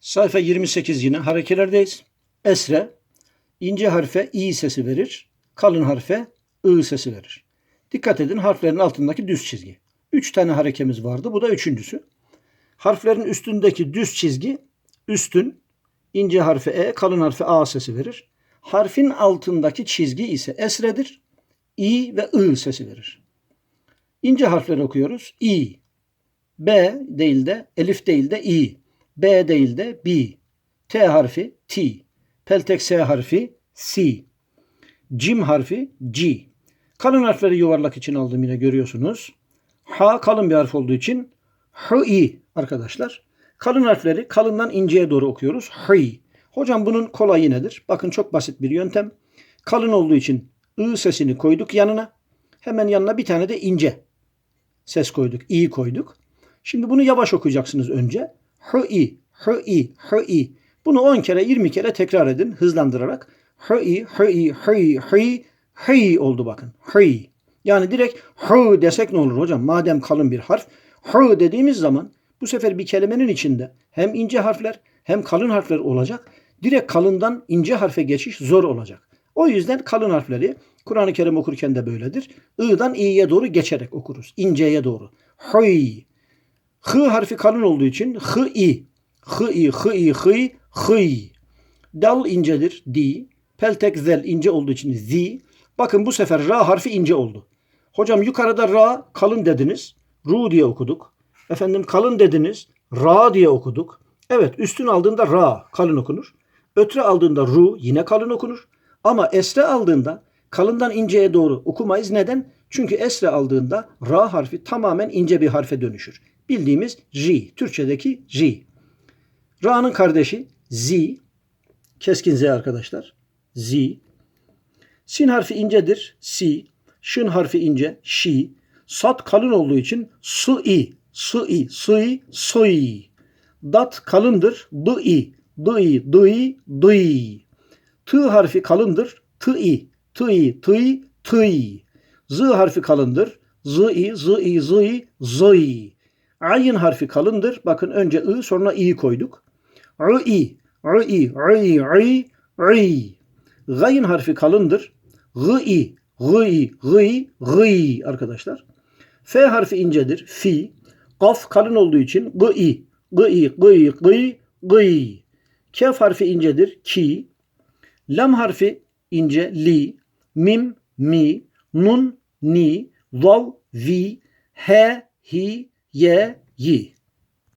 Sayfa 28 yine harekelerdeyiz. Esre ince harfe i sesi verir. Kalın harfe ı sesi verir. Dikkat edin harflerin altındaki düz çizgi. Üç tane harekemiz vardı. Bu da üçüncüsü. Harflerin üstündeki düz çizgi üstün, ince harfe e, kalın harfe a sesi verir. Harfin altındaki çizgi ise esredir. i ve ı sesi verir. İnce harfleri okuyoruz. i, b değil de elif değil de i. B değil de B. T harfi T. Peltek S harfi C. Cim harfi G. Kalın harfleri yuvarlak için aldım yine görüyorsunuz. H kalın bir harf olduğu için H-I arkadaşlar. Kalın harfleri kalından inceye doğru okuyoruz. H-I. Hocam bunun kolayı nedir? Bakın çok basit bir yöntem. Kalın olduğu için I sesini koyduk yanına. Hemen yanına bir tane de ince ses koyduk. İ koyduk. Şimdi bunu yavaş okuyacaksınız önce. H-i, h-i, h-i. Bunu 10 kere 20 kere tekrar edin hızlandırarak. H-i, h-i, h-i, h-i, h-i oldu bakın. H-i. Yani direkt h desek ne olur hocam? Madem kalın bir harf. H dediğimiz zaman bu sefer bir kelimenin içinde hem ince harfler hem kalın harfler olacak. Direkt kalından ince harfe geçiş zor olacak. O yüzden kalın harfleri Kur'an-ı Kerim okurken de böyledir. I'dan i'ye doğru geçerek okuruz. İnceye doğru. H-i, H harfi kalın olduğu için h i. H i, h i, h i, h i. Dal incedir. D. Peltek zel ince olduğu için z. Bakın bu sefer ra harfi ince oldu. Hocam yukarıda ra kalın dediniz. Ru diye okuduk. Efendim kalın dediniz. Ra diye okuduk. Evet üstün aldığında ra kalın okunur. Ötre aldığında ru yine kalın okunur. Ama esre aldığında kalından inceye doğru okumayız. Neden? Çünkü esre aldığında ra harfi tamamen ince bir harfe dönüşür. Bildiğimiz J. Türkçedeki J. Ra'nın kardeşi Z. Keskin Z arkadaşlar. Z. Sin harfi incedir. Si. Şın harfi ince. Şi. Sat kalın olduğu için su-i. Su-i. Su-i. Sui. Dat kalındır. Du-i. Du-i. Du-i. Du-i. Tı harfi kalındır. Tı-i. Tı-i. Tı-i. Tı-i. Z harfi kalındır. Z-i. Z-i. Z-i. Z-i. Ayin harfi kalındır. Bakın önce ı sonra i koyduk. I, I, I, I, I. Gayin harfi kalındır. Gı, gı, gı, gı arkadaşlar. F harfi incedir. Fi. Kaf kalın olduğu için gı, gı, gı, gı, gı. Kef harfi incedir. Ki. Lam harfi ince. Li. Mim, mi. Nun, ni. Vav, vi. He, hi, ye, yi.